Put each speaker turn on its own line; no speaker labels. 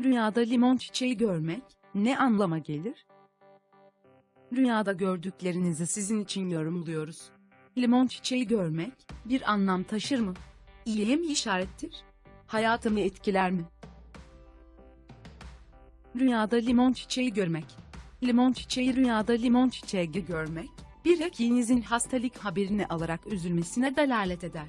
Rüyada limon çiçeği görmek ne anlama gelir? Rüyada gördüklerinizi sizin için yorumluyoruz. Limon çiçeği görmek bir anlam taşır mı? İyiye mi işarettir? Hayatımı etkiler mi? Rüyada limon çiçeği görmek. Limon çiçeği rüyada limon çiçeği görmek, bir rakinizin hastalık haberini alarak üzülmesine delalet eder.